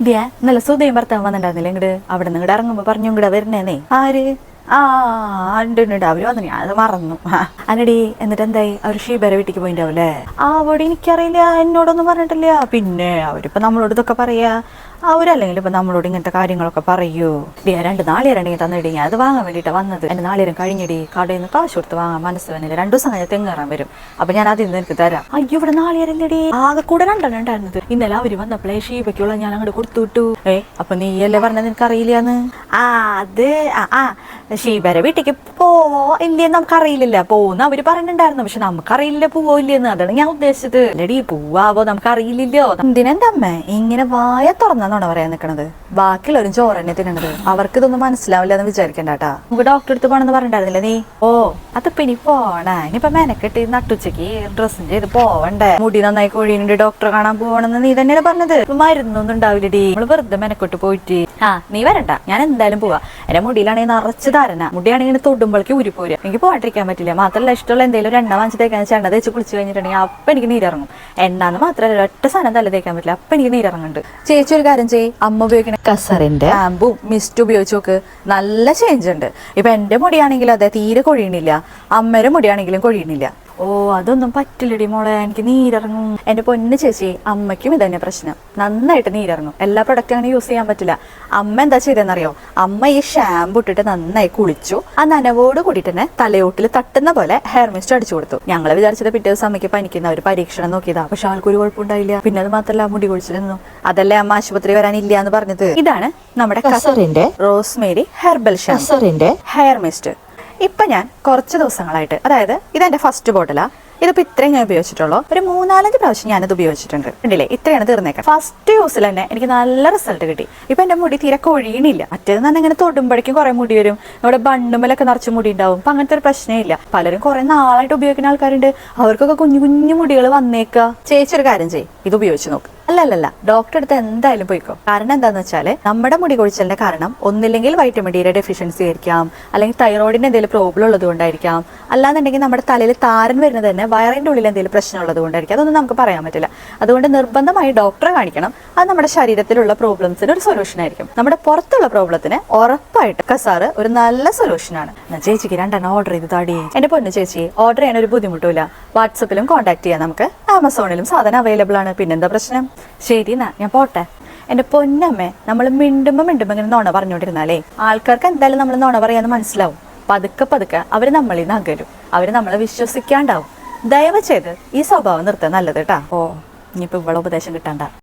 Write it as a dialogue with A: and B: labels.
A: ദിയാ നല്ല സുധയും ഭർത്താവ് വന്നിട്ടുണ്ടായിരുന്നില്ല? ഇങ്ങോട്ട് അവിടെ നിന്ന് ഇങ്ങോട്ട് ഇറങ്ങുമ്പോ പറഞ്ഞു ഇങ്ങോട്ട് വരുന്നേ ആര്? ആ ഉണ്ട് ഉണ്ട് അവർ വന്നു. ഞാൻ അത് മറന്നു. അനടി എന്നിട്ട് എന്തായി അവർ ഷീബരെ വീട്ടിക്ക് പോയിണ്ടാവൂലേ ആ അവിടെ എനിക്കറിയില്ല. എന്നോടൊന്നും പറഞ്ഞിട്ടില്ല. പിന്നെ അവരിപ്പോ നമ്മളോട് ഇതൊക്കെ പറയാ. അവരല്ലെങ്കിൽ ഇപ്പൊ നമ്മളോട് ഇങ്ങനത്തെ കാര്യങ്ങളൊക്കെ പറയൂ. ഡിയ രണ്ട് നാളികേരണ്ടെങ്കിൽ തന്നിടി. ഞാൻ അത് വാങ്ങാൻ വേണ്ടിട്ടാ വന്നത്. എന്റെ നാളികേരം കഴിഞ്ഞിടി. കടയിൽ നിന്ന് കാശ് കൊടുത്ത് വാങ്ങാൻ മനസ്സ് വന്നില്ല. രണ്ടു ദിവസം കഴിഞ്ഞാൽ തെങ്ങേറാൻ വരും. അപ്പൊ ഞാൻ അതിൽ നിന്ന് എനിക്ക് തരാം. അയ്യോ ഇവിടെ നാളികേരല്ലടി ആകെ കൂടെ രണ്ടെണ്ണം ഉണ്ടായിരുന്നത്. ഇന്നലെ അവർ വന്നപ്പോഴേ ഷീബയ്ക്കുള്ള ഞാൻ അങ്ങോട്ട് കൊടുത്തു വിട്ടു. ഏ അപ്പൊ നീയല്ലേ പറഞ്ഞത് നിനക്ക് അറിയില്ലാന്ന് ആ ആ. ഷീബരെ വീട്ടിലേക്ക് പോവോ ഇല്ലേന്ന് നമുക്ക് അറിയില്ല പോന്ന് അവർ പറഞ്ഞിട്ടുണ്ടായിരുന്നു. പക്ഷെ നമുക്കറിയില്ല പോവോ ഇല്ലേന്ന് അതാണ് ഞാൻ ഉദ്ദേശിച്ചത്. അല്ലടി പോവാവോ നമുക്ക് അറിയില്ലല്ലോ എന്തിനെന്റെ അമ്മ ഇങ്ങനെ വായ തുറന്നാണോ പറയാൻ നിൽക്കണത് ബാക്കിയുള്ളവരും ചോറന്നെ തിന്നണത്. അവർക്ക് ഇതൊന്നും മനസ്സിലാവില്ല എന്ന് വിചാരിക്കണ്ട കേട്ടാ. നമുക്ക് ഡോക്ടർ അടുത്ത് പോണെന്ന് പറഞ്ഞിട്ടുണ്ടായിരുന്നില്ല നീ? ഓ അതിപ്പോ ഇനി പോണേ. ഇനിയിപ്പൊ മെനക്കെട്ടി നട്ടുച്ചക്ക് ഡ്രസ്സും ചെയ്ത് പോവണ്ടേ. മുടി നന്നായി കൊഴിയുന്നുണ്ട്. ഡോക്ടറെ കാണാൻ പോകണമെന്ന് നീ തന്നെയാണ് പറഞ്ഞത്. മരുന്നൊന്നും ഉണ്ടാവില്ലടി. നമ്മൾ വെറുതെ മെനക്കെട്ട് പോയിട്ട്. ആ നീ വരണ്ട. ഞാൻ എന്തായാലും പോവാ. എന്റെ മുടിയിലാണെങ്കിൽ നിറച്ച് ധാരണ. മുടിയാണെങ്കിൽ തൊടുമ്പോഴേക്ക് ഊരി പോരുക. എനിക്ക് പോകാണ്ടിരിക്കാൻ പറ്റില്ല. മാത്രമല്ല ഇഷ്ടമുള്ള എന്തെങ്കിലും ഒരു എണ്ണ വാങ്ങിച്ച് തേക്കാൻ വെച്ചാൽ എണ്ണ തേച്ച് കുളിച്ച് കഴിഞ്ഞിട്ടുണ്ടെങ്കിൽ അപ്പൊ എനിക്ക് നീരിറങ്ങും. എണ്ണ എന്ന് മാത്രമല്ല ഒറ്റ സാധനം തല തേക്കാൻ പറ്റില്ല. അപ്പൊ എനിക്ക് നീരിറങ്ങുന്നുണ്ട്. ചേച്ചി ഒരു കാര്യം ചെയ്യും. അമ്മ ഉപയോഗിക്കുന്ന കസറിന്റെ ഷാമ്പും മിസ്റ്റ് ഉപയോഗിച്ച് നോക്ക്. നല്ല ചേഞ്ച് ഉണ്ട്. ഇപ്പൊ എന്റെ മുടിയാണെങ്കിലും അതെ തീരെ കൊഴിയണില്ല. അമ്മയുടെ മുടിയാണെങ്കിലും കൊഴിയണില്ല. ഓ അതൊന്നും പറ്റില്ലടി മോളെ എനിക്ക് നീരിറങ്ങും. എന്റെ പൊന്നു ചേച്ചി അമ്മയ്ക്കും ഇതന്നെ പ്രശ്നം. നന്നായിട്ട് നീരിറങ്ങും. എല്ലാ പ്രൊഡക്റ്റും അങ്ങനെ യൂസ് ചെയ്യാൻ പറ്റില്ല. അമ്മ എന്താ ചെയ്തെന്നറിയോ അമ്മ ഈ ഷാമ്പു ഇട്ടിട്ട് നന്നായി കുളിച്ചു. ആ നനവോട് കൂടി തന്നെ തലയോട്ടിൽ തട്ടുന്ന പോലെ ഹെയർ മിസ്റ്റ് അടിച്ചു കൊടുത്തു. ഞങ്ങളെ വിചാരിച്ചത് പിറ്റേ ദിവസം അമ്മയ്ക്ക് പനിക്കുന്ന. ഒരു പരീക്ഷണം നോക്കിയതാ. പക്ഷെ ആൾക്കൊരു കുഴപ്പമുണ്ടായില്ല. പിന്നെ അത് മാത്രമല്ല മുടി കുഴിച്ചിരുന്നു അതല്ലേ അമ്മ ആശുപത്രി വരാനില്ല എന്ന് പറഞ്ഞത്. ഇതാണ് നമ്മുടെ കസറിന്റെ rosemary herbal shampoo hair mist ഇപ്പൊ ഞാൻ കുറച്ച് ദിവസങ്ങളായിട്ട് അതായത് ഇതെന്റെ ഫസ്റ്റ് ബോട്ടിലാ ഇതിപ്പോ ഇത്രയും ഞാൻ ഉപയോഗിച്ചിട്ടുള്ളൂ. ഒരു മൂന്നാലഞ്ച് പ്രാവശ്യം ഞാനത് ഉപയോഗിച്ചിട്ടുണ്ട്. കണ്ടില്ലേ? ഇത്രയാണ് തീർന്നേക്കാം ഫസ്റ്റ് യൂസിൽ തന്നെ എനിക്ക് നല്ല റിസൾട്ട് കിട്ടി. ഇപ്പൊ എന്റെ മുടി തീരെ കൊഴിയണില്ല. മറ്റേത് തന്നെ ഇങ്ങനെ തൊടുമ്പോഴേക്കും കുറെ മുടി വരും. ഇവിടെ ബണ്ണുമലൊക്കെ നിറച്ച് മുടി ഉണ്ടാവും. അപ്പൊ അങ്ങനത്തെ ഒരു പ്രശ്നമില്ല. പലരും കുറെ നാളായിട്ട് ഉപയോഗിക്കുന്ന ആൾക്കാരുണ്ട്. അവർക്കൊക്കെ കുഞ്ഞു കുഞ്ഞു മുടികൾ വന്നേക്കുക ചേച്ചി ഒരു കാര്യം ചെയ്യും. ഇത് ഉപയോഗിച്ച് നോക്ക്. അല്ലല്ലല്ല ഡോക്ടറെ അടുത്ത് എന്തായാലും പോയിക്കോ. കാരണം എന്താന്ന് വെച്ചാൽ നമ്മുടെ മുടി കൊഴിച്ചലിന്റെ കാരണം ഒന്നില്ലെങ്കിൽ വൈറ്റമിൻ ഡിയുടെ ഡെഫിഷ്യൻസി ആയിരിക്കാം അല്ലെങ്കിൽ തൈറോയിഡിന് എന്തെങ്കിലും പ്രോബ്ലം ഉള്ളത് കൊണ്ടായിരിക്കാം. അല്ലാന്നുണ്ടെങ്കിൽ നമ്മുടെ തലയിൽ താരൻ വരുന്നത് തന്നെ വയറിന്റെ ഉള്ളിൽ എന്തെങ്കിലും പ്രശ്നം ഉള്ളത് കൊണ്ടായിരിക്കും. അതൊന്നും നമുക്ക് പറയാൻ പറ്റില്ല. അതുകൊണ്ട് നിർബന്ധമായി ഡോക്ടറെ കാണിക്കണം. അത് നമ്മുടെ ശരീരത്തിലുള്ള പ്രോബ്ലംസിന് ഒരു സൊല്യൂഷൻ ആയിരിക്കും. നമ്മുടെ പുറത്തുള്ള പ്രോബ്ലത്തിന് ഉറപ്പായിട്ട് കസാറ് ഒരു നല്ല സൊല്യൂഷൻ ആണ്. ചേച്ചിക്ക് രണ്ടെണ്ണം ഓർഡർ ചെയ്ത് താടി. എന്റെ പൊന്നു ചേച്ചി ഓർഡർ ചെയ്യാൻ ഒരു ബുദ്ധിമുട്ടില്ല വാട്സപ്പിലും കോൺടാക്ട് ചെയ്യാം നമുക്ക്. ആമസോണിലും സാധനം അവൈലബിൾ ആണ്. പിന്നെന്താ പ്രശ്നം? ശരി എന്നാ ഞാൻ പോട്ടെ. എന്റെ പൊന്നമ്മേ നമ്മൾ മിണ്ടുമ്പോ മിണ്ടുമ്പോ ഇങ്ങനെ നോണ പറഞ്ഞുകൊണ്ടിരുന്നാലേ ആൾക്കാർക്ക് എന്തായാലും നമ്മൾ നോണ പറയാന്ന് മനസ്സിലാവും. പതുക്കെ പതുക്കെ അവർ നമ്മളിൽ നിന്ന് അകലും. അവർ നമ്മളെ വിശ്വസിക്കാണ്ടാവും. ദയവ് ചെയ്ത് ഈ സ്വഭാവം നിർത്താൻ നല്ലത് കേട്ടാ. ഓ ഇനിയിപ്പോ ഇവിടെ ഉപദേശം കിട്ടണ്ട.